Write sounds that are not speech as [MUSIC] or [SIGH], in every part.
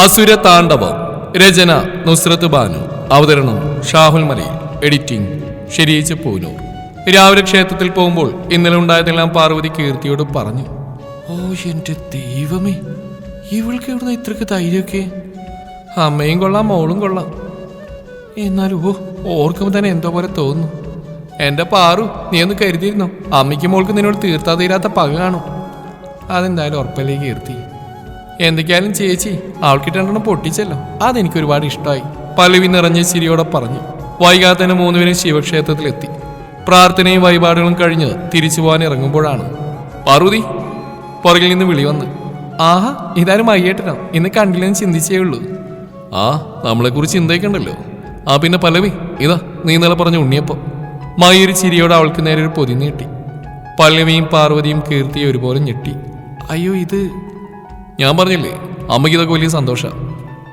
അസുര താണ്ഡവം. രചന നുസ്രത്ത് ബാനു. അവതരണം ഷാഹുൽ മലയിൽ. എഡിറ്റിംഗ് ശരിയിച്ച പൂനൂർ. രാവിലെ ക്ഷേത്രത്തിൽ പോകുമ്പോൾ ഇന്നലെ ഉണ്ടായതെല്ലാം പാർവതി കീർത്തിയോട് പറഞ്ഞു. ഓ എന്റെ ദൈവമേ ഇവൾക്ക് എവിടുന്ന ഇത്രക്ക് ധൈര്യമൊക്കെ? അമ്മയും കൊള്ളാം മോളും കൊള്ളാം. എന്നാലും ഓ ഓർക്കുമ്പോൾ തന്നെ എന്തോ പോലെ തോന്നുന്നു. എന്റെ പാറു നീ ഒന്ന് കരുതിയിരുന്നോ? അമ്മയ്ക്ക് മോൾക്ക് നിന്നോട് തീർത്താ തീരാത്ത പക കാണും. അതെന്തായാലും ഉറപ്പല്ലേ കീർത്തി. എന്തൊക്കെയായാലും ചേച്ചി അവൾക്കിട്ടെണ്ണം പൊട്ടിച്ചല്ലോ. അതെനിക്ക് ഒരുപാട് ഇഷ്ടമായി പലവി നിറഞ്ഞ ചിരിയോടെ പറഞ്ഞു. വൈകാതെ തന്നെ മൂന്നുപേരും ശിവക്ഷേത്രത്തിലെത്തി. പ്രാർത്ഥനയും വഴിപാടുകളും കഴിഞ്ഞ് തിരിച്ചു പോകാൻ ഇറങ്ങുമ്പോഴാണ്. പാർവതി പുറകിൽ നിന്ന് വിളി വന്ന്. ആഹാ ഇതാരും മയ്യേട്ടനോ? ഇന്ന് കണ്ടില്ലെന്ന് ചിന്തിച്ചേ ഉള്ളൂ. ആ നമ്മളെ കുറിച്ച് ചിന്തയ്ക്കുണ്ടല്ലോ ആ പിന്നെ പലവി ഇതാ നീ ഇന്നലെ പറഞ്ഞ ഉണ്ണിയപ്പം. മയൂരി ചിരിയോടെ അവൾക്ക് നേരെ ഒരു പൊതി നീട്ടി. പല്ലവിയും പാർവതിയും കീർത്തിയും ഒരുപോലെ ഞെട്ടി. അയ്യോ ഇത് ഞാൻ പറഞ്ഞില്ലേ അമ്മയ്ക്ക് ഇതൊക്കെ വലിയ സന്തോഷം.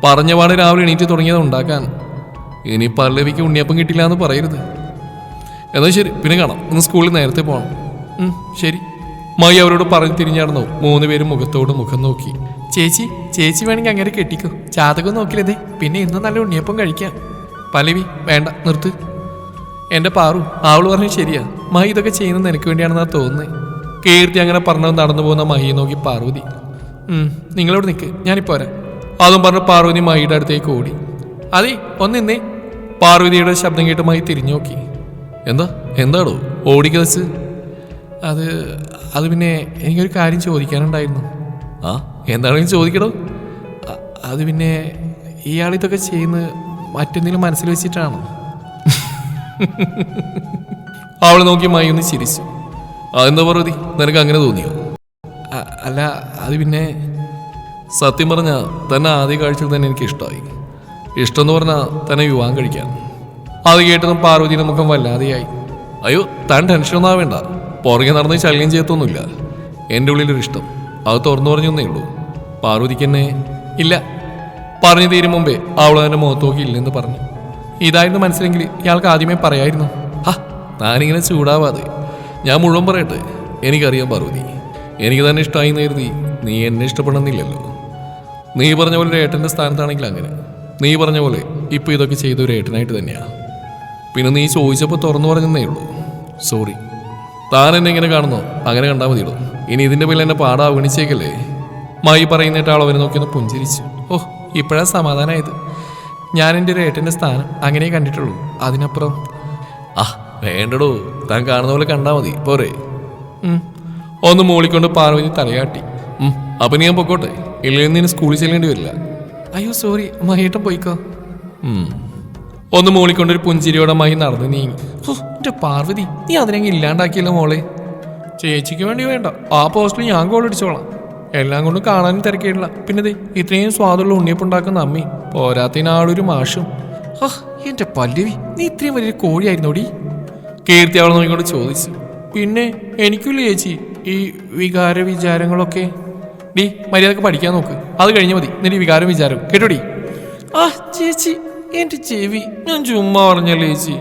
പറഞ്ഞ പാട് രാവിലെ എണീറ്റ് തുടങ്ങിയത് ഉണ്ടാക്കാൻ. ഇനി പല്ലവിക്ക് ഉണ്ണിയപ്പം കിട്ടില്ല എന്ന് പറയരുത്. എന്നാൽ ശരി പിന്നെ കാണാം. ഇന്ന് സ്കൂളിൽ നേരത്തെ പോകണം ശരി. മായി അവരോട് പറഞ്ഞു തിരിഞ്ഞാടുന്നു മൂന്ന് പേരും മുഖത്തോട് മുഖം നോക്കി. ചേച്ചി ചേച്ചി വേണമെങ്കിൽ അങ്ങനെ കെട്ടിക്കോ. ജാതകം നോക്കില്ലതേ. പിന്നെ ഇന്ന് നല്ല ഉണ്ണിയപ്പം കഴിക്കാം. പല്ലവി വേണ്ട നിർത്ത്. എന്റെ പാറു ആവൾ പറഞ്ഞു ശരിയാ. മഹി ഇതൊക്കെ ചെയ്യുന്നത് നിനക്ക് വേണ്ടിയാണെന്നാ തോന്നുന്നത് കീർത്തി അങ്ങനെ പറഞ്ഞു നടന്നു പോകുന്ന മഹിയെ നോക്കി പാർവതി. നിങ്ങളോട് നിൽക്ക് ഞാനിപ്പോ വരാം. അതും പറഞ്ഞ് പാർവതി മൈയുടെ അടുത്തേക്ക് ഓടി. അതെ ഒന്ന് നിന്നേ. പാർവതിയുടെ ശബ്ദം കേട്ട് മൈ തിരിഞ്ഞു നോക്കി. എന്താ? എന്താടോ? ഓടിക്കതച്ച് അത് അത് പിന്നെ എനിക്കൊരു കാര്യം ചോദിക്കാനുണ്ടായിരുന്നു. ആ? എന്താണെങ്കിലും ചോദിക്കടോ അ- അത് പിന്നെ ഇയാൾ ഇതൊക്കെ ചെയ്യുന്നത് മറ്റെന്തെങ്കിലും മനസ്സിൽ വെച്ചിട്ടാണോ? [LAUGHS] അവൾ നോക്കി മായി ഒന്ന് ചിരിച്ചു. അതെന്താ പാർവതി? നിനക്ക് അങ്ങനെ തോന്നിയോ? അല്ല അത് പിന്നെ സത്യം പറഞ്ഞ തന്നെ ആദ്യ കാഴ്ചയിൽ തന്നെ എനിക്ക് ഇഷ്ടമായി ഇഷ്ടം എന്ന് പറഞ്ഞാൽ തന്നെ വിവാഹം കഴിക്കാൻ. അത് കേട്ടതും പാർവതിയുടെ മുഖം വല്ലാതെയായി. അയ്യോ താൻ ടെൻഷനൊന്നും ആവേണ്ട. പുറകെ നടന്ന് ശല്യം ചെയ്യത്തൊന്നുമില്ല. എന്റെ ഉള്ളിലൊരു ഇഷ്ടം. അത് തുറന്നു പറഞ്ഞൊന്നേ ഉള്ളൂ. പാർവതിക്ക് എന്നെ ഇല്ല. പറഞ്ഞു തീരും മുമ്പേ അവൾ അവന്റെ മുഖത്ത് നോക്കി ഇല്ലെന്ന് പറഞ്ഞു. ഇതായിരുന്നു മനസ്സിലെങ്കിൽ ഇയാൾക്ക് ആദ്യമേ പറയായിരുന്നു. ഹാ ഞാനിങ്ങനെ ചൂടാവാതെ. ഞാൻ മുഴുവൻ പറയട്ടെ. എനിക്കറിയാം പാർവതി. എനിക്ക് തന്നെ ഇഷ്ടമായി നേരുതി നീ എന്നെ ഇഷ്ടപ്പെടുന്നില്ലല്ലോ നീ പറഞ്ഞ പോലെ ഒരു ഏട്ടന്റെ സ്ഥാനത്താണെങ്കിൽ അങ്ങനെ. നീ പറഞ്ഞ പോലെ ഇപ്പോൾ ഇതൊക്കെ ചെയ്ത ഒരു ഏട്ടനായിട്ട് തന്നെയാണ് പിന്നെ നീ ചോദിച്ചപ്പോൾ തുറന്നു പറഞ്ഞതേ ഉള്ളൂ. സോറി താൻ എന്നെ ഇങ്ങനെ കാണുന്നോ? അങ്ങനെ കണ്ടാൽ മതിയുള്ളൂ ഇനി ഇതിന്റെ പേരിൽ എന്നെ പാടാ അവഗണിച്ചേക്കല്ലേ? മായി പറയുന്നിട്ട് ആൾ അവനെ നോക്കി ഒന്ന് പുഞ്ചിരിച്ചു. ഓഹ് ഇപ്പോഴാ സമാധാനമായത് ഞാൻ എന്റെ ഒരു ഏട്ടന്റെ സ്ഥാനം അങ്ങനെ കണ്ടിട്ടുള്ളൂ. അതിനപ്പുറം. ആ വേണ്ടടോ. താൻ കാണുന്ന പോലെ കണ്ടാൽ മതി. പോരെ. ഒന്ന് മൂളിക്കൊണ്ട് പാർവതി തലയാട്ടി. അപ്പൊ ഞാൻ പൊക്കോട്ടെ. ഇല്ലെങ്കിൽ നിന്ന് സ്കൂളിൽ ചെല്ലേണ്ടി വരില്ല. അയ്യോ സോറി മഹേട്ടം പോയിക്കോ. ഒന്ന് മൂളിക്കൊണ്ട് ഒരു പുഞ്ചിരിയോടെ മഹി നടന്നു നീങ്ങി. പാർവതി നീ അതിനെങ്കിൽ ഇല്ലാണ്ടാക്കിയല്ലോ മോളെ. ചേച്ചിക്ക് വേണ്ടി വേണ്ട. ആ പോസ്റ്റിൽ ഞാൻ ഗോൾ അടിച്ചോളാം. എല്ലാം കൊണ്ടും കാണാനും തിരക്കേടില്ല. പിന്നെ ഇത്രയും സ്വാദുള്ള ഉണ്ണിയപ്പുണ്ടാക്കുന്ന അമ്മി പോരാത്തിന് ആളൊരു മാഷും. ആ എന്റെ പല്ലവി നീ ഇത്രയും വലിയൊരു കോഴിയായിരുന്നോടി? കീർത്തി അവളെ നോക്കിക്കൊണ്ട് ചോദിച്ചു. പിന്നെ എനിക്കില്ല ചേച്ചി? ഈ വികാര വിചാരങ്ങളൊക്കെ. ഡീ മര്യാദയ്ക്ക് പഠിക്കാൻ നോക്ക്. അത് കഴിഞ്ഞ മതി. നിന്റെ വികാരം വിചാരം. കേട്ടോടി? ആ ചേച്ചി എന്റെ ചെവി. ഞാൻ ചുമ്മാ പറഞ്ഞല്ലേ ചേച്ചി.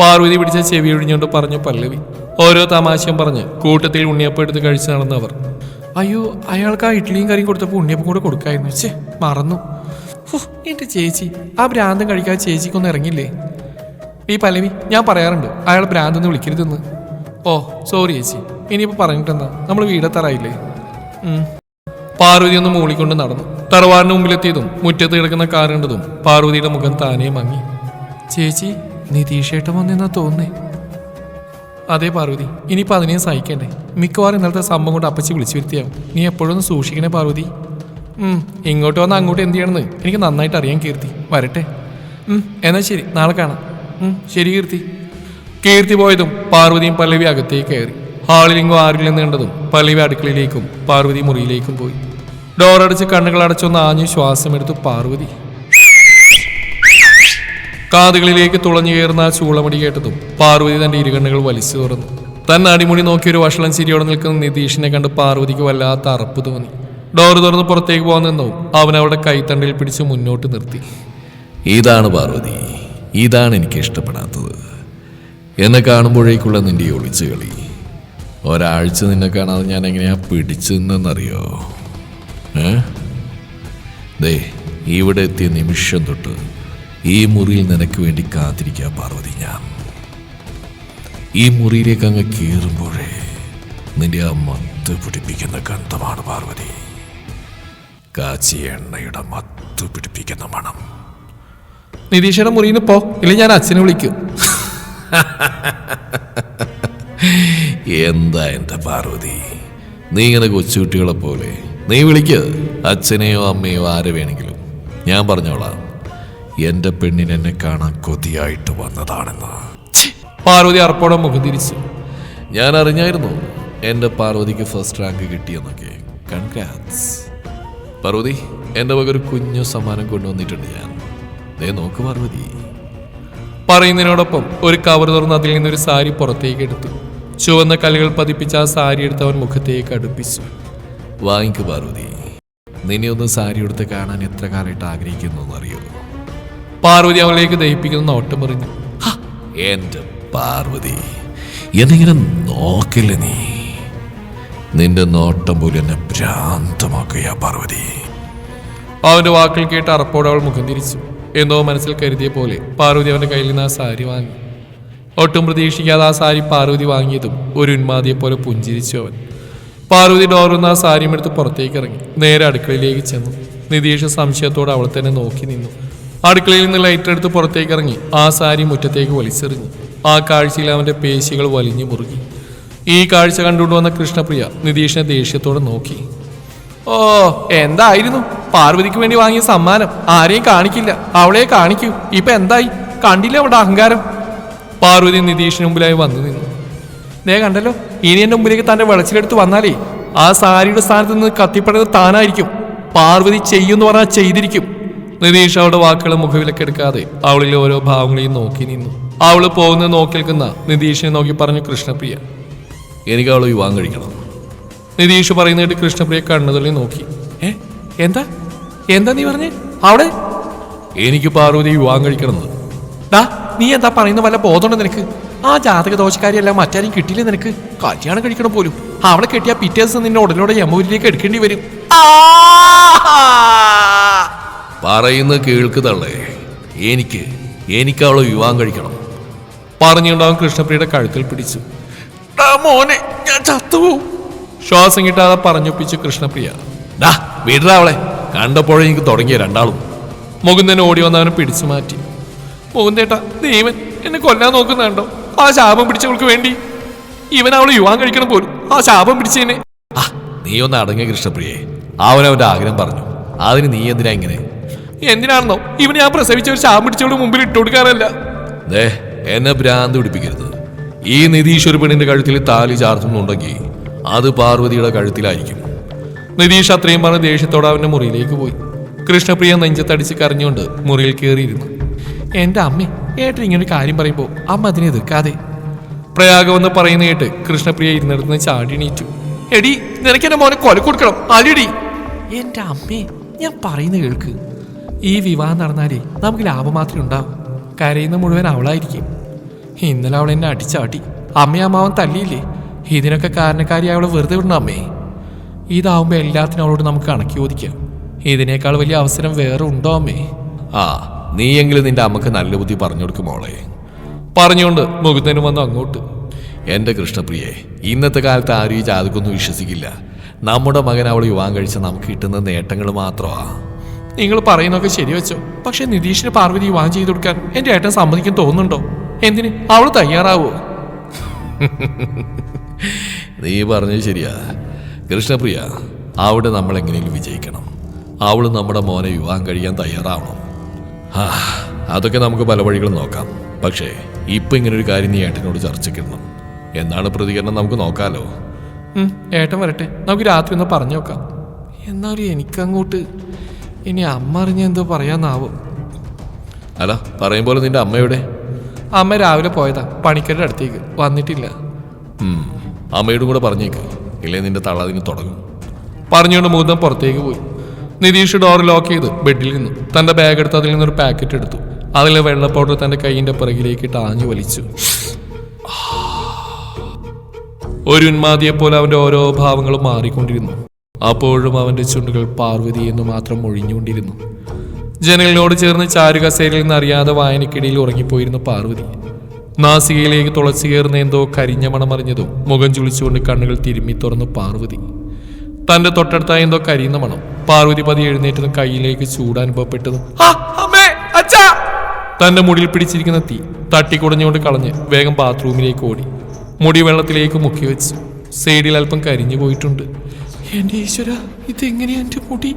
പാർവതി പിടിച്ച ചെവി ഒഴിഞ്ഞുകൊണ്ട് പറഞ്ഞു പല്ലവി. ഓരോ തമാശയും പറഞ്ഞ് കൂട്ടത്തിൽ ഉണ്ണിയപ്പം എടുത്ത് കഴിച്ച് നടന്നവർ അയ്യോ അയാൾക്ക് ആ ഇഡ്ഡലിയും കറിയും കൊടുത്തപ്പോൾ ഉണ്ണിയപ്പം കൂടെ കൊടുക്കായിരുന്നു. ചേ മറന്നു. എന്റെ ചേച്ചി ആ ഭ്രാന്തം കഴിക്കാൻ ചേച്ചിക്കൊന്നും ഇറങ്ങില്ലേ? ഈ പല്ലവി ഞാൻ പറയാറുണ്ട്. അയാൾ ഭ്രാന്തെന്ന് വിളിക്കരുതെന്ന്. ഓ സോറി ചേച്ചി. ഇനിയിപ്പോൾ പറഞ്ഞിട്ടെന്താ? നമ്മൾ വീടെത്താറായില്ലേ. പാർവതി ഒന്ന് മൂളിക്കൊണ്ട് നടന്നു. തറവാറിന് മുമ്പിലെത്തിയതും മുറ്റത്ത് കിടക്കുന്ന കാർ കണ്ടതും പാർവതിയുടെ മുഖം താനേ മങ്ങി. ചേച്ചി നിതീഷേട്ടൻ വന്നെന്നാ തോന്നേ അതെ പാർവതി ഇനിയിപ്പോൾ അതിനെ സഹിക്കണ്ടേ. മിക്കവാറും ഇന്നലത്തെ സംഭവം കൊണ്ട് അപ്പച്ചി വിളിച്ചു വരുത്തിയാവും. നീ എപ്പോഴും സൂക്ഷിക്കണേ പാർവതി. ഇങ്ങോട്ട് വന്ന് അങ്ങോട്ട് എന്ത് ചെയ്യണമെന്ന് എനിക്ക് നന്നായിട്ട് അറിയാൻ കീർത്തി. വരട്ടെ. എന്നാൽ എന്നാ ശരി നാളെ കാണാം. ശരി കീർത്തി. കീർത്തി പോയതും പാർവതിയും പല്ലവി അകത്തേക്ക് കയറി. ഹാളിലിങ്ങോ ആരില്ലെന്ന് കണ്ടതും പള്ളിവ അടുക്കളയിലേക്കും പാർവതി മുറിയിലേക്കും പോയി. ഡോറടിച്ച് കണ്ണുകൾ അടച്ചൊന്ന് ആഞ്ഞു ശ്വാസമെടുത്തു പാർവതി. കാതുകളിലേക്ക് തുളഞ്ഞു കയറുന്ന ആ ചൂളമടി കേട്ടതും പാർവതി തന്റെ ഇരുകണ്ണുകൾ വലിച്ചു തുറന്നു. തന്നെ അടിമുടി നോക്കി ഒരു വഷളം ചിരിയോടെ നിൽക്കുന്ന നിതീഷിനെ കണ്ട് പാർവതിക്ക് വല്ലാത്ത അറപ്പ് തോന്നി. ഡോർ തുറന്ന് പുറത്തേക്ക് പോകാൻ അവൻ അവളുടെ കൈത്തണ്ടിൽ പിടിച്ച് മുന്നോട്ട് നിർത്തി. ഇതാണ് പാർവതി. ഇതാണ് എനിക്ക് ഇഷ്ടപ്പെടാത്തത്. എന്നെ കാണുമ്പോഴേക്കുള്ള നിന്റെ ഒളിച്ചു കളി ഒരാഴ്ച നിന്നെ കാണാതെ ഞാൻ എങ്ങനെയാ പിടിച്ചു നിന്നറിയോ ഏ? ദേ ഇവിടെ എത്തിയ നിമിഷം തൊട്ട് ഈ മുറിയിൽ നിനക്ക് വേണ്ടി കാത്തിരിക്കുക പാർവതി ഞാൻ. ഈ മുറിയിലേക്ക് അങ്ങ് കീറുമ്പോഴേ നിന്റെ ആ മത്ത് പിടിപ്പിക്കുന്ന ഗന്ധമാണ് പാർവതി. കാച്ചിയ എണ്ണയുടെ മത്ത് പിടിപ്പിക്കുന്ന മണം. നിതീഷയുടെ മുറിയിൽ പോ ഇല്ലെങ്കിൽ ഞാൻ അച്ഛനെ വിളിക്കും. [LAUGHS] എന്താ എന്റെ പാർവതി? നീ ഇങ്ങനെ കൊച്ചുകുട്ടികളെ പോലെ. നീ വിളിക്ക്. അച്ഛനെയോ അമ്മയോ ആരെ വേണമെങ്കിലും. ഞാൻ പറഞ്ഞോളാം. എന്റെ പെണ്ണിന് എന്നെ കാണാൻ കൊതിയായിട്ട് വന്നതാണെന്ന്. പാർവതി അർപ്പോടെ മുഖം തിരിച്ചു. ഞാൻ അറിഞ്ഞായിരുന്നു എന്റെ പാർവതിക്ക് ഫസ്റ്റ് റാങ്ക് കിട്ടിയെന്നൊക്കെ. കൺഗ്രാറ്റ്സ് പാർവതി എന്റെ വക ഒരു കുഞ്ഞു സമ്മാനം കൊണ്ടുവന്നിട്ടുണ്ട് ഞാൻ. ദേ നോക്ക് പാർവതി. പറയുന്നതിനോടൊപ്പം ഒരു കവർ തുറന്ന് അതിൽ നിന്നൊരു സാരി പുറത്തേക്ക് എടുത്തു. ചുവന്ന കല്ലുകൾ പതിപ്പിച്ച ആ സാരി എടുത്ത് അവൻ മുഖത്തേക്ക് അടുപ്പിച്ചു. വാങ്ങിക്കു പാർവതി. നിന്നെ ഒന്ന് സാരി എടുത്ത് കാണാൻ എത്ര കാലമായിട്ട് ആഗ്രഹിക്കുന്നു അറിയോ പാർവതി അവളിലേക്ക് ദഹിപ്പിക്കുന്ന നോട്ടം പറഞ്ഞു. എന്റെ പാർവതി എന്നിങ്ങനെ നോക്കില്ല നീ? നിന്റെ നോട്ടം പോലും എന്നെ ഭ്രാന്തമാക്കുക പാർവതി. അവന്റെ വാക്കുകൾ കേട്ട് അറപ്പോടെ അവൾ മുഖം തിരിച്ചു. എന്നോ മനസ്സിൽ കരുതിയ പോലെ പാർവതി അവന്റെ കയ്യിൽ നിന്ന് ആ സാരി വാങ്ങി. ഒട്ടും പ്രതീക്ഷിക്കാതെ ആ സാരി പാർവതി വാങ്ങിയതും ഒരു ഉന്മാതിയെ പോലെ പുഞ്ചിരിച്ചു അവൻ. പാർവതി ഡോറുന്ന ആ സാരിയും എടുത്ത് പുറത്തേക്ക് ഇറങ്ങി. നേരെ അടുക്കളയിലേക്ക് ചെന്നു. നിതീഷ് സംശയത്തോടെ അവൾ തന്നെ നോക്കി നിന്നു. അടുക്കളയിൽ നിന്ന് ലൈറ്റർ എടുത്ത് പുറത്തേക്ക് ഇറങ്ങി. ആ സാരി മുറ്റത്തേക്ക് വലിച്ചെറിഞ്ഞു. ആ കാഴ്ചയിൽ അവന്റെ പേശികൾ വലിഞ്ഞു മുറുകി. ഈ കാഴ്ച കണ്ടുകൊണ്ട് വന്ന കൃഷ്ണപ്രിയ നിതീഷിനെ ദേഷ്യത്തോടെ നോക്കി. ഓ എന്തായിരുന്നു? പാർവതിക്ക് വേണ്ടി വാങ്ങിയ സമ്മാനം. ആരെയും കാണിക്കില്ല. അവളെ കാണിക്കൂ. ഇപ്പൊ എന്തായി? കണ്ടില്ല അവിടെ അഹങ്കാരം? പാർവതി നിതീഷിന് മുമ്പിലായി വന്നു നിന്നു. ദേ കണ്ടല്ലോ ഇനി എന്റെ മുമ്പിലേക്ക് തന്റെ വിളച്ചിലെടുത്ത് വന്നാലേ ആ സാരിയുടെ സ്ഥാനത്ത് നിന്ന് കത്തിപ്പെടുന്നത് താനായിരിക്കും. പാർവതി ചെയ്യുമെന്ന് പറഞ്ഞാൽ ചെയ്തിരിക്കും. നിതീഷ് അവളുടെ വാക്കുകളെ മുഖവിലക്കെടുക്കാതെ അവളിലെ ഓരോ ഭാവങ്ങളെയും നോക്കി നിന്നു. അവൾ പോകുന്നത് നോക്കി നിൽക്കുന്ന നിതീഷിനെ നോക്കി പറഞ്ഞു കൃഷ്ണപ്രിയ എനിക്ക് അവൾ വിവാഹം കഴിക്കണം. നിതീഷ് പറയുന്നതായിട്ട് കൃഷ്ണപ്രിയ കണ്ണുതള്ളി നോക്കി. ഏ എന്താ? എന്താ നീ പറഞ്ഞേ? അവിടെ? എനിക്ക് പാർവതി വിവാഹം കഴിക്കണമെന്ന്. ഡാ നീ എന്താ പറയുന്ന വല്ല ബോധമുണ്ടോ നിനക്ക്? ആ ജാതക ദോഷക്കാരിയല്ല മറ്റാരും കിട്ടിയില്ല നിനക്ക്? കല്യാണം കഴിക്കണം പോലും. അവളെ കെട്ടിയ പിറ്റേ ദിവസം നിന്നെ ഉടനോടെ യമൂരിലേക്ക് എടുക്കേണ്ടി വരും. പറയുന്ന കേൾക്ക് എനിക്ക് എനിക്ക് അവളെ വിവാഹം കഴിക്കണം. പറഞ്ഞുകൊണ്ടാവും കൃഷ്ണപ്രിയുടെ കഴുത്തിൽ പിടിച്ചു. "ഡാ മോനെ ഞാൻ ചത്തുപോകും ശ്വാസം കിട്ടാതെ പറഞ്ഞൊപ്പിച്ചു കൃഷ്ണപ്രിയ. ഡാ വിടറാ അവളെ. കണ്ടപ്പോഴേ എനിക്ക് തുടങ്ങിയ രണ്ടാളും. മുകുന്ദൻ ഓടി വന്നവനെ പിടിച്ചു മാറ്റി. മുകുന്ദേട്ടാ ദൈവൻ എന്നെ കൊല്ലാൻ നോക്കുന്നുണ്ടോ? ആ ശാപം പിടിച്ചവൾക്ക് വേണ്ടി. ഇവൻ അവളെ യുവാൻ കഴിക്കണം പോലും. ആ ശാപം പിടിച്ചതിനെ നീ ഒന്ന് അടങ്ങിയ കൃഷ്ണപ്രിയെ. അവനവന്റെ ആഗ്രഹം പറഞ്ഞു. അതിന് നീ എന്തിനാ ഇങ്ങനെ? എന്തിനാണെന്നോ? ഇവൻ ഞാൻ പ്രസവിച്ച ഒരു ശാപം പിടിച്ചവളുടെ മുമ്പിൽ ഇട്ടു കൊടുക്കാനല്ല. ദേ എന്നെ ഭ്രാന്ത് പിടിപ്പിക്കരുത്. ഈ നിതീഷ് പെണ്ണിന്റെ കഴുത്തിൽ താലി ചാർത്തുന്നുണ്ടെങ്കിൽ അത് പാർവതിയുടെ കഴുത്തിലായിരിക്കും. നിതീഷ് അത്രയും പറഞ്ഞ് ദേഷ്യത്തോടെ അവന്റെ മുറിയിലേക്ക് പോയി. കൃഷ്ണപ്രിയ നെഞ്ചത്തടിച്ച് കരഞ്ഞുകൊണ്ട് മുറിയിൽ കയറിയിരുന്നു എന്റെ അമ്മേ ഏട്ടൻ ഇങ്ങനെ ഒരു കാര്യം പറയുമ്പോൾ അമ്മ അതിനെ എതിർക്കാതെ. പ്രയാഗമെന്ന് പറയുന്ന കേട്ട് കൃഷ്ണപ്രിയ ഇരുന്നിടത്തുനിന്ന് ചാടി എണീറ്റു. എടി നിനക്ക് മോനെ കൊല കൊടുക്കണം. അലിടി എന്റെ അമ്മേ ഞാൻ പറയുന്ന കേൾക്ക്. ഈ വിവാഹം നടന്നാലേ നമുക്ക് ലാഭം മാത്രമേ ഉണ്ടാവും. കരയുന്ന മുഴുവൻ അവളായിരിക്കും. ഇന്നലെ അവൾ എന്നെ അടിച്ചാട്ടി അമ്മയും അമ്മാവൻ തല്ലിയില്ലേ? ഇതിനൊക്കെ കാരണക്കാരി അവൾ വെറുതെ വിടണം അമ്മേ. ഇതാവുമ്പോൾ എല്ലാത്തിനും അവളോട് നമുക്ക് കണക്കി ചോദിക്കാം. ഇതിനേക്കാൾ വലിയ അവസരം വേറെ ഉണ്ടോ അമ്മേ? ആ നീയെങ്കിലും നിന്റെ അമ്മയ്ക്ക് നല്ല ബുദ്ധി പറഞ്ഞു കൊടുക്കും മോളെ. പറഞ്ഞുകൊണ്ട് മുകുന്ദനും വന്നു അങ്ങോട്ട്. എന്റെ കൃഷ്ണപ്രിയെ ഇന്നത്തെ കാലത്ത് ആരും ഈ ജാതകൊന്നും വിശ്വസിക്കില്ല. നമ്മുടെ മകൻ അവൾ യുവാൻ കഴിച്ച നമുക്ക് കിട്ടുന്ന നേട്ടങ്ങൾ മാത്രമാ. നിങ്ങൾ പറയുന്നൊക്കെ ശരി വെച്ചോ. പക്ഷെ നിതീഷിന് പാർവതി വിവാഹം ചെയ്തു കൊടുക്കാൻ എന്റെ ഏട്ടൻ സമ്മതിക്കാൻ തോന്നുന്നുണ്ടോ? എന്തിന്? അവൾ തയ്യാറാവോ? [LAUGHS] നീ പറഞ്ഞത് ശരിയാ. കൃഷ്ണപ്രിയ അവിടെ നമ്മൾ എങ്ങനെയും വിജയിക്കണം. അവൾ നമ്മുടെ മോനെ വിവാഹം കഴിയാൻ തയ്യാറാവണം. ആ അതൊക്കെ നമുക്ക് പല വഴികളും നോക്കാം. പക്ഷേ ഇപ്പൊ ഇങ്ങനെ ഒരു കാര്യം നീ ഏട്ടനോട് ചർച്ചയ്ക്കിടണം. എന്നാണ് പ്രതികരണം നമുക്ക് നോക്കാലോ? ഏട്ടൻ വരട്ടെ. നമുക്ക് രാത്രി ഒന്ന് പറഞ്ഞു നോക്കാം. എന്നാലും എനിക്കങ്ങോട്ട് ഇനി അമ്മ അറിഞ്ഞ എന്തോ പറയാന്നാവോ അല്ല പറയും പോലെ നിന്റെ അമ്മയുടെ അമ്മ രാവിലെ പോയതാ. പണിക്കരുടെ അടുത്തേക്ക്. വന്നിട്ടില്ല. അമ്മയോടും കൂടെ പറഞ്ഞേക്ക്. ഇല്ലേ നിന്റെ തള അതിന് തുടങ്ങും. പറഞ്ഞുകൊണ്ട് മൂന്നം പുറത്തേക്ക് പോയി. നിതീഷ് ഡോർ ലോക്ക് ചെയ്ത് ബെഡിൽ നിന്ന്. തന്റെ ബാഗ് എടുത്ത് അതിൽ നിന്നൊരു പാക്കറ്റ് എടുത്തു. അതിലെ വെള്ള പൗഡർ തന്റെ കൈയിന്റെ പിറകിലേക്ക് ടാഞ്ഞു വലിച്ചു. ഒരു ഉന്മാതിയെ പോലെ അവന്റെ ഓരോ ഭാവങ്ങളും മാറിക്കൊണ്ടിരുന്നു. അപ്പോഴും അവന്റെ ചുണ്ടുകൾ പാർവതി എന്ന് മാത്രം ഒഴിഞ്ഞുകൊണ്ടിരുന്നു ജനലിനോട് ചേർന്ന് ചാരുകസേരയിൽ നിന്ന് അറിയാതെ വായനക്കിടയിൽ ഉറങ്ങിപ്പോയിരുന്നു പാർവതി. നാസികയിലേക്ക് തുളച്ചു കയറുന്ന എന്തോ കരിഞ്ഞ മണമറിഞ്ഞതും മുഖം ചുളിച്ചുകൊണ്ട് കണ്ണുകൾ തിരുമ്മി തുറന്നു പാർവതി. തന്റെ തൊട്ടടുത്തായി എന്തോ കരിയുന്ന മണം. പാർവതി പതി എഴുന്നേറ്റ് കയ്യിലേക്ക് ചൂടനുഭവപ്പെട്ടതും! തന്റെ മുടിയിൽ പിടിച്ചിരിക്കുന്ന തീ തട്ടിക്കുടഞ്ഞുകൊണ്ട് കളഞ്ഞ് വേഗം ബാത്റൂമിലേക്ക് ഓടി. മുടി വെള്ളത്തിലേക്ക് മുക്കി വെച്ചു സൈഡിൽ അല്പം കരിഞ്ഞു പോയിട്ടുണ്ട്. എന്റെ ഈശ്വര ഇതെങ്ങനെയാ എന്റെ മുടി?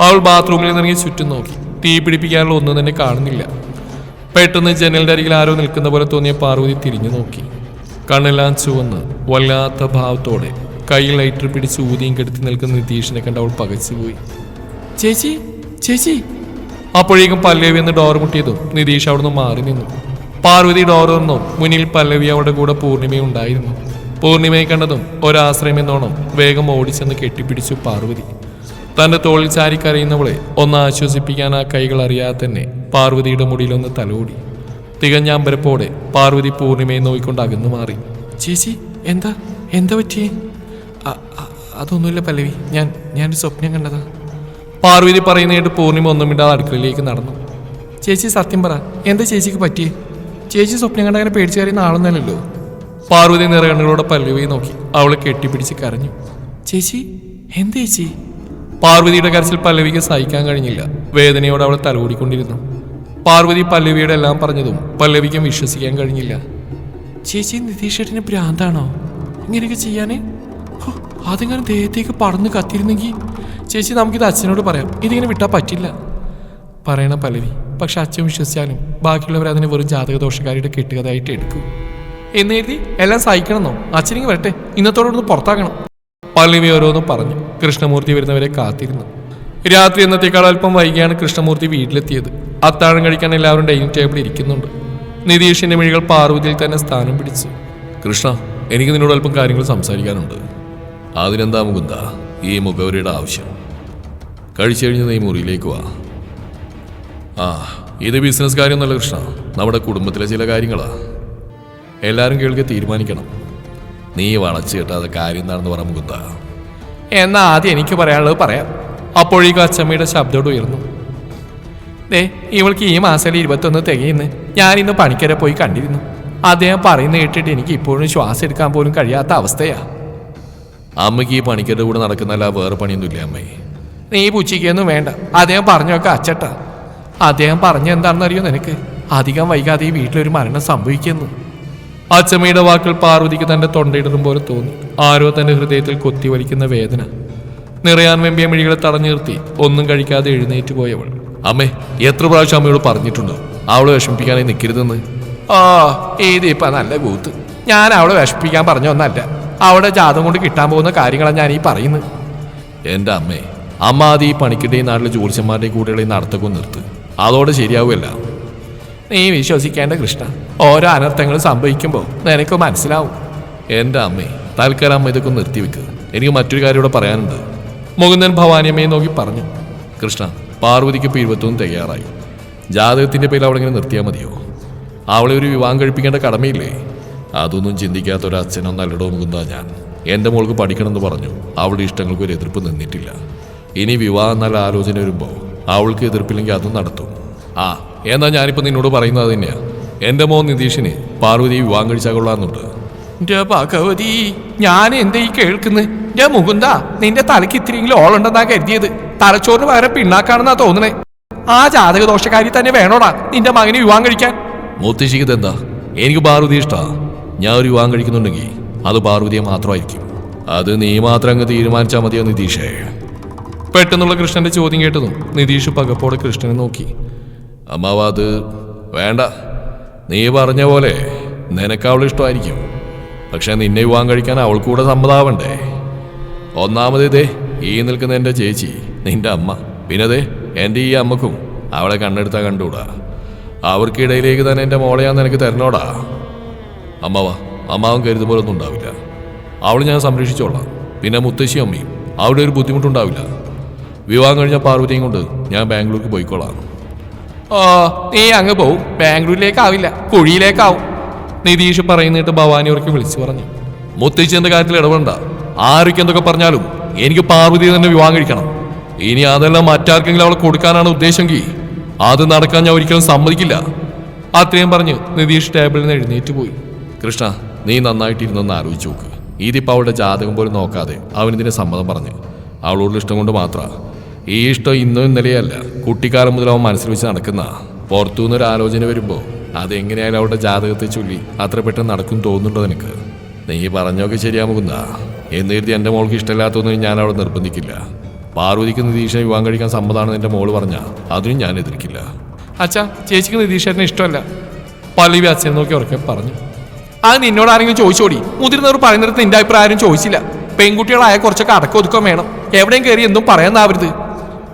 അവൾ ബാത്റൂമിൽ നിന്നിറങ്ങി ചുറ്റും നോക്കി. തീ പിടിപ്പിക്കാനുള്ള ഒന്നും തന്നെ കാണുന്നില്ല. പെട്ടെന്ന് ജനലിന്റെ അരികിൽ ആരോ നിൽക്കുന്ന പോലെ തോന്നിയ പാർവതി തിരിഞ്ഞു നോക്കി. കണ്ണെല്ലാം ചുവന്ന് വല്ലാത്ത ഭാവത്തോടെ കയ്യിൽ ലൈറ്റർ പിടിച്ച് ഊതിയും കെടുത്തി നിൽക്കുന്ന നിതീഷിനെ കണ്ട് അവൾ പകച്ചുപോയി ചേച്ചി ചേച്ചി. അപ്പോഴേക്കും പല്ലവി എന്ന് ഡോർ മുട്ടിയതും നിതീഷ് അവിടുന്ന് മാറി നിന്നു. പാർവതി ഡോർ തുറന്നു മുന്നിൽ പല്ലവി അവളുടെ കൂടെ പൂർണിമയും ഉണ്ടായിരുന്നു. പൂർണിമയെ കണ്ടതും ഒരാശ്രയം എന്നോണം വേഗം ഓടിച്ചെന്ന് കെട്ടിപ്പിടിച്ചു പാർവതി. തന്റെ തോളിൽ ചാരി കരയുന്നവളെ ഒന്ന് ആശ്വസിപ്പിക്കാൻ ആ കൈകൾ അറിയാതെ തന്നെ പാർവതിയുടെ മുടിയിലൊന്ന് തലോടി. തികഞ്ഞ അമ്പരപ്പോടെ പാർവതി പൂർണിമയെ നോയിക്കൊണ്ട് അകന്നു മാറി. ചേച്ചി എന്താ? എന്താ പറ്റിയേ? അതൊന്നുമില്ല പല്ലവി. ഞാൻ ഞാനൊരു സ്വപ്നം കണ്ടതാ. പാർവതി പറയുന്നതായിട്ട് പൂർണിമ ഒന്നും ഇടാതെ അടുക്കളയിലേക്ക് നടന്നു. ചേച്ചി സത്യം പറ എന്താ ചേച്ചിക്ക് പറ്റിയേ? ചേച്ചി സ്വപ്നം കണ്ട അങ്ങനെ പേടിച്ചു കയറിയുന്ന ആളൊന്നല്ലല്ലോ. പാർവതി നിറകണ്ണുകളോടെ പല്ലവി നോക്കി. അവളെ കെട്ടിപ്പിടിച്ച് കരഞ്ഞു. ചേച്ചി എന്ത് ചേച്ചി? പാർവതിയുടെ കരച്ചിൽ പല്ലവിക്ക് സഹിക്കാൻ കഴിഞ്ഞില്ല. വേദനയോടെ അവൾ തലോടിക്കൊണ്ടിരുന്നു. പാർവതി പല്ലവിയുടെ എല്ലാം പറഞ്ഞതും പല്ലവിക്കും വിശ്വസിക്കാൻ കഴിഞ്ഞില്ല. ചേച്ചി നിതീഷേട്ടിന് ഭ്രാന്താണോ? ഇങ്ങനെയൊക്കെ ചെയ്യാനേ? അതെങ്ങനെ ദേഹത്തേക്ക് പറന്ന് കത്തിരുന്നെങ്കിൽ ചേച്ചി നമുക്കിത് അച്ഛനോട് പറയാം. ഇതിങ്ങനെ വിട്ടാൽ പറ്റില്ല. പറയണ പലവി പക്ഷെ അച്ഛൻ വിശ്വസിച്ചാലും ബാക്കിയുള്ളവർ അതിനെ വെറും ജാതകദോഷക്കാരിയുടെ കെട്ടുകഥയായിട്ട് എടുക്കും. എന്ന് എല്ലാം സഹിക്കണമെന്നോ? അച്ഛനെങ്കിൽ വരട്ടെ. ഇന്നത്തോടൊന്ന് പുറത്താക്കണം. പല്ലവി ഓരോന്നും പറഞ്ഞു. കൃഷ്ണമൂർത്തി വരുന്നവരെ കാത്തിരുന്നു. രാത്രി എന്നത്തേക്കാൾ അല്പം വൈകിയാണ് കൃഷ്ണമൂർത്തി വീട്ടിലെത്തിയത്. അത്താഴം കഴിക്കാൻ എല്ലാവരും ഡൈനിങ് ടേബിളിൽ ഇരിക്കുന്നുണ്ട്. നിതീഷിന്റെ മിഴികൾ പാർവതിയിൽ തന്നെ സ്ഥാനം പിടിച്ചു. കൃഷ്ണ എനിക്ക് നിന്നോട് അല്പം കാര്യങ്ങൾ സംസാരിക്കാനുണ്ട്. അതിനെന്താ മുകുന്ദ? ഈ മുഖവരിയുടെ ആവശ്യം. കഴിച്ചു കഴിഞ്ഞ് നീ മുറിയിലേക്ക് വാ. ആ ഇത് ബിസിനസ് കാര്യമൊന്നുമല്ല കൃഷ്ണ. നമ്മുടെ കുടുംബത്തിലെ ചില കാര്യങ്ങളാ. എല്ലാവരും കേൾക്കെ തീരുമാനിക്കണം. നീ വളച്ചു കെട്ടാതെ കാര്യം എന്താണെന്ന് പറ മുകുന്ദ. എന്നാ ആദ്യം എനിക്ക് പറയാനുള്ളത് പറയാം. അപ്പോഴേക്കും അച്ചമ്മയുടെ ശബ്ദോട് ഉയർന്നു. ദേ ഇവൾക്ക് ഈ മാസം ഇരുപത്തൊന്ന് തികയുന്നു. ഞാൻ ഇന്ന് പണിക്കരെ പോയി കണ്ടിരുന്നു. അദ്ദേഹം പറയുന്ന കേട്ടിട്ട് എനിക്ക് ഇപ്പോഴും ശ്വാസം എടുക്കാൻ പോലും കഴിയാത്ത അവസ്ഥയാ. അമ്മയ്ക്ക് ഈ പണിക്കരുടെ കൂടെ നടക്കുന്നല്ല വേറെ പണിയൊന്നുമില്ല അമ്മയെ നീ പുച്ചിക്കൊന്നും വേണ്ട. അദ്ദേഹം പറഞ്ഞൊക്കെ അച്ചട്ട. അദ്ദേഹം പറഞ്ഞ എന്താണെന്നറിയോ നിനക്ക്? അധികം വൈകാതെ ഈ വീട്ടിലൊരു മരണം സംഭവിക്കുന്നു. അച്ചമ്മയുടെ വാക്കുകൾ പാർവതിക്ക് തന്റെ തൊണ്ടയിടും പോലെ തോന്നി. ആരോ തന്റെ ഹൃദയത്തിൽ കൊത്തി വലിക്കുന്ന വേദന. നിറയാൻ വെമ്പിയ മിഴികളെ തടഞ്ഞു നിർത്തി. ഒന്നും കഴിക്കാതെ എഴുന്നേറ്റ് പോയവൾ. അമ്മേ എത്ര പ്രാവശ്യം അമ്മയോട് പറഞ്ഞിട്ടുണ്ടോ? അവളെ വിഷമിപ്പിക്കാനായി നിൽക്കരുതെന്ന്? ആ ഏതിപ്പ നല്ല കൂത്ത്. ഞാൻ അവളെ വിഷപ്പിക്കാൻ പറഞ്ഞൊന്നല്ല അവളുടെ ജാതം കൊണ്ട് കിട്ടാൻ പോകുന്ന കാര്യങ്ങളാണ് ഞാൻ ഈ പറയുന്നത്. എന്റെ അമ്മേ അമ്മ അത് ഈ പണിക്കിട്ടേയും നാട്ടിലെ ജ്യോത്സ്യന്മാരുടെയും കൂടെയുള്ള നടത്തക്കും നിർത്ത്. അതോടെ ശരിയാവുമല്ല നീ വിശ്വസിക്കേണ്ട കൃഷ്ണ ഓരോ അനർത്ഥങ്ങൾ സംഭവിക്കുമ്പോൾ നിനക്ക് മനസ്സിലാവും. എന്റെ അമ്മേ തൽക്കാലം അമ്മ ഇതൊക്കെ ഒന്ന് നിർത്തിവെക്ക് എനിക്ക് മറ്റൊരു കാര്യം ഇവിടെ പറയാനുണ്ട്. മുകുന്ദൻ ഭവാനിയമ്മയെ നോക്കി പറഞ്ഞു കൃഷ്ണ പാർവതിക്ക് ഇപ്പോൾ ഇരുപത്തൊന്ന് തയ്യാറായി. ജാതകത്തിന്റെ പേരിൽ അവളിങ്ങനെ നിർത്തിയാൽ മതിയോ? അവളെ ഒരു വിവാഹം കഴിപ്പിക്കേണ്ട കടമയില്ലേ? അതൊന്നും ചിന്തിക്കാത്ത ഒരു അച്ഛനോ നല്ലടോ മുകുന്താ ഞാൻ. എന്റെ മോൾക്ക് പഠിക്കണമെന്ന് പറഞ്ഞു. അവളുടെ ഇഷ്ടങ്ങൾക്ക് ഒരു എതിർപ്പ് നിന്നിട്ടില്ല. ഇനി വിവാഹം നല്ല ആലോചന വരുമ്പോൾ അവൾക്ക് എതിർപ്പില്ലെങ്കിൽ അതും നടത്തും. ആ എന്നാ ഞാനിപ്പോൾ നിന്നോട് പറയുന്നത് അത് തന്നെയാ. എന്റെ മോൻ നിതീഷിന് പാർവതി വിവാഹം കഴിച്ചാൽ കൊള്ളാന്നുണ്ട് ഭഗവതി ഞാൻ എന്താ ഈ കേൾക്കുന്നത് എന്റെ മുകുന്ദ നിന്റെ തലയ്ക്ക് ഇത്തിരിയെങ്കിലും ഓളുണ്ടെന്നാ കരുതിയത്. തലച്ചോറിന് പകരം പിണ്ണാക്കാണെന്നാ തോന്നണേ. ആ ജാതക ദോഷക്കാരി തന്നെ വേണോടാ നിന്റെ മകന് വിവാഹം കഴിക്കാൻ. മുത്തശ്ശിക്ക് എന്താ എനിക്ക് പാർവതി ഇഷ്ടാ. ഞാൻ ഒരു വിവാഹം കഴിക്കുന്നുണ്ടെങ്കിൽ അത് പാർവതിയെ മാത്രമായിരിക്കും. അത് നീ മാത്രം അങ്ങ് തീരുമാനിച്ചാൽ മതിയോ നിതീഷേ? പെട്ടെന്നുള്ള കൃഷ്ണന്റെ ചോദ്യം കേട്ടതും നിതീഷ് പകപ്പോടെ കൃഷ്ണനെ നോക്കി. അമ്മാവ അത് വേണ്ട. നീ പറഞ്ഞ പോലെ നിനക്ക് അവൾ ഇഷ്ടമായിരിക്കും. പക്ഷെ നിന്നെ വിവാഹം കഴിക്കാൻ അവൾ കൂടെ സമ്മതാവണ്ടേ? ഒന്നാമത് ഇതേ ഈ നിൽക്കുന്ന എന്റെ ചേച്ചി നിന്റെ അമ്മ. പിന്നെ ദേ എന്റെ ഈ അമ്മക്കും അവളെ കണ്ണെടുത്താൽ കണ്ടുകൂടാ. അവർക്കിടയിലേക്ക് തന്നെ എന്റെ മോളെയാന്ന് എനിക്ക് തരണോടാ. അമ്മവാ അമ്മാവൻ കരുതുമ്പോഴൊന്നും ഉണ്ടാവില്ല. അവൾ ഞാൻ സംരക്ഷിച്ചോളാം. പിന്നെ മുത്തശ്ശി അമ്മയും. അവിടെ ഒരു ബുദ്ധിമുട്ടുണ്ടാവില്ല. വിവാഹം കഴിഞ്ഞ പാർവതിയും കൊണ്ട് ഞാൻ ബാംഗ്ലൂർക്ക് പോയിക്കോളാം. ഓ നീ അങ്ങ് പോവും. ബാംഗ്ലൂരിലേക്കാവില്ല. കുഴിയിലേക്കാവും. നിതീഷ് പറയുന്നിട്ട് ഭവാനി അവർക്ക് വിളിച്ചു പറഞ്ഞു. മുത്തശ്ശിന്റെ കാര്യത്തിൽ ഇടപെടണ്ട. ആരൊക്കെ എന്തൊക്കെ പറഞ്ഞാലും എനിക്ക് പാർവതിയെ തന്നെ വിവാഹം കഴിക്കണം. ഇനി അതെല്ലാം മറ്റാർക്കെങ്കിലും അവളെ കൊടുക്കാനാണ് ഉദ്ദേശമെങ്കിൽ അത് നടക്കാൻ ഞാൻ ഒരിക്കലും സമ്മതിക്കില്ല. അത്രയും പറഞ്ഞ് നിതീഷ് ടേബിളിൽ നിന്ന് എഴുന്നേറ്റ് പോയി. കൃഷ്ണ നീ നന്നായിട്ടിരുന്നൊന്ന് ആലോചിച്ച് നോക്ക്. ഇതിപ്പോൾ അവളുടെ ജാതകം പോലും നോക്കാതെ അവനിതിനെ സമ്മതം പറഞ്ഞു. അവളോടുള്ള ഇഷ്ടം കൊണ്ട് മാത്രം. ഈ ഇഷ്ടം ഇന്നും ഇന്നലെയല്ല കുട്ടിക്കാലം മുതൽ അവൻ മനസ്സിൽ വെച്ച് നടക്കുന്ന. പുറത്തു നിന്നൊരു ആലോചന വരുമ്പോൾ അതെങ്ങനെയായാലും അവളുടെ ജാതകത്തെ ചൊല്ലി അത്ര പെട്ടെന്ന് നടക്കും തോന്നുന്നുണ്ടോ നിനക്ക്? നീ പറഞ്ഞൊക്കെ ശരിയാമുകുന്ന എന്ന് കരുതി എന്റെ മോൾക്ക് ഇഷ്ടമില്ലാത്തൊന്നും ഞാൻ അവളെ നിർബന്ധിക്കില്ല. പാർവതിക്ക് നിതീഷിനെ വിവാഹം കഴിക്കാൻ സമ്മതമാണെന്ന് എന്റെ മോൾ പറഞ്ഞാൽ അതിനും ഞാൻ എതിർക്കില്ല. അച്ഛാ ചേച്ചിക്ക് നിതീഷേട്ടനെ ഇഷ്ടമല്ല. പല്ലവി അച്ഛനെ നോക്കി ഉറക്കെ പറഞ്ഞു. അത് നിന്നോട് ആരെങ്കിലും ചോദിച്ചോടി. മുതിർന്നവർ പറയുന്നിടത്ത് നിന്റെ അഭിപ്രായം ആരും ചോദിച്ചില്ല. പെൺകുട്ടികളായ കുറച്ചൊക്കെ അടക്കം ഒതുക്കം വേണം. എവിടെയും കയറി എന്തും പറയാനാവരുത്.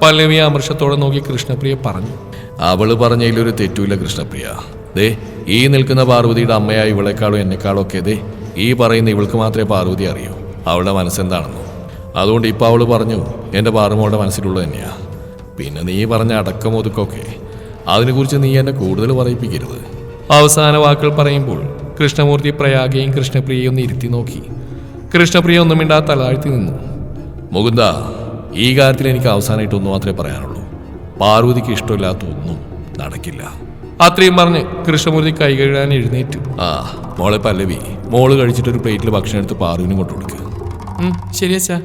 പല്ലവി അമർഷത്തോടെ നോക്കി കൃഷ്ണപ്രിയ പറഞ്ഞു. അവൾ പറഞ്ഞതിലൊരു തെറ്റൂല കൃഷ്ണപ്രിയ. ദേ ഈ നിൽക്കുന്ന പാർവതിയുടെ അമ്മയായ ഇവളെക്കാളും എന്നെക്കാളും ഒക്കെ ദേ ഈ പറയുന്ന ഇവൾക്ക് മാത്രമേ പാർവതി അറിയൂ. അവളുടെ മനസ്സെന്താണെന്നോ. അതുകൊണ്ട് ഇപ്പൊ അവൾ പറഞ്ഞു എന്റെ പാറുമോളുടെ മനസ്സിലുള്ളത് തന്നെയാ. പിന്നെ നീ പറഞ്ഞ അടക്കം ഒതുക്കൊക്കെ. അതിനെക്കുറിച്ച് നീ എന്നെ കൂടുതൽ പറയിപ്പിക്കരുത്. അവസാന വാക്കുകൾ പറയുമ്പോൾ കൃഷ്ണമൂർത്തി പ്രയാഗയും കൃഷ്ണപ്രിയയും ഒന്ന് ഇരുത്തി നോക്കി. കൃഷ്ണപ്രിയ ഒന്നും മിണ്ടാതെ തലതാഴ്ത്തി നിന്നു. മുകുന്ദ ഈ കാര്യത്തിൽ എനിക്ക് അവസാനമായിട്ട് ഒന്ന് മാത്രമേ പറയാനുള്ളൂ. പാർവതിക്ക് ഇഷ്ടമില്ലാത്ത ഒന്നും നടക്കില്ല. അത്രയും പറഞ്ഞ് കൃഷ്ണമൂർത്തി കൈ കഴുകാൻ എഴുന്നേറ്റു. ആ മോളെ പല്ലവി മോൾ കഴിച്ചിട്ടൊരു പ്ലേറ്റിൽ ഭക്ഷണം എടുത്ത് പാറുവിനും കൊണ്ടു കൊടുക്കുക ശരി അച്ഛാ.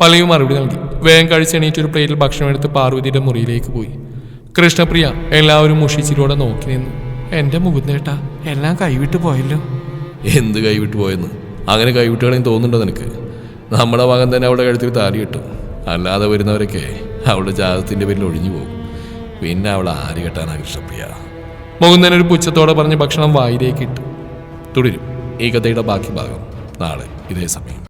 പല്ലവി മറുപടി നൽകി. വേഗം കഴിച്ച് എണീറ്റ് ഒരു പ്ലേറ്റിൽ ഭക്ഷണം എടുത്ത് പാർവതിയുടെ മുറിയിലേക്ക് പോയി. കൃഷ്ണപ്രിയ എല്ലാവരും മുഷിച്ചിലൂടെ നോക്കി നിന്നു. എന്റെ മുകുന്ദേട്ടാ. എല്ലാം കൈവിട്ട് പോയല്ലോ. എന്ത് കൈവിട്ട് പോയെന്ന്? അങ്ങനെ കൈവിട്ടുകളെയും തോന്നുന്നുണ്ടോ നിനക്ക്? നമ്മുടെ ഭാഗം തന്നെ അവളുടെ കഴുത്തിൽ താലി കിട്ടും അല്ലാതെ വരുന്നവരൊക്കെ അവളുടെ ജാതത്തിന്റെ പേരിൽ ഒഴിഞ്ഞു പോകും. പിന്നെ അവൾ ആര് കെട്ടാനാ കൃഷ്ണപ്രിയ? മുകുന്ദൻ ഒരു പുച്ഛത്തോടെ പറഞ്ഞ് ഭക്ഷണം വായിലേക്ക് ഇട്ടു. തുടരും. ഈ കഥയുടെ ബാക്കി ഭാഗം നാളെ ഇതേ സമയം.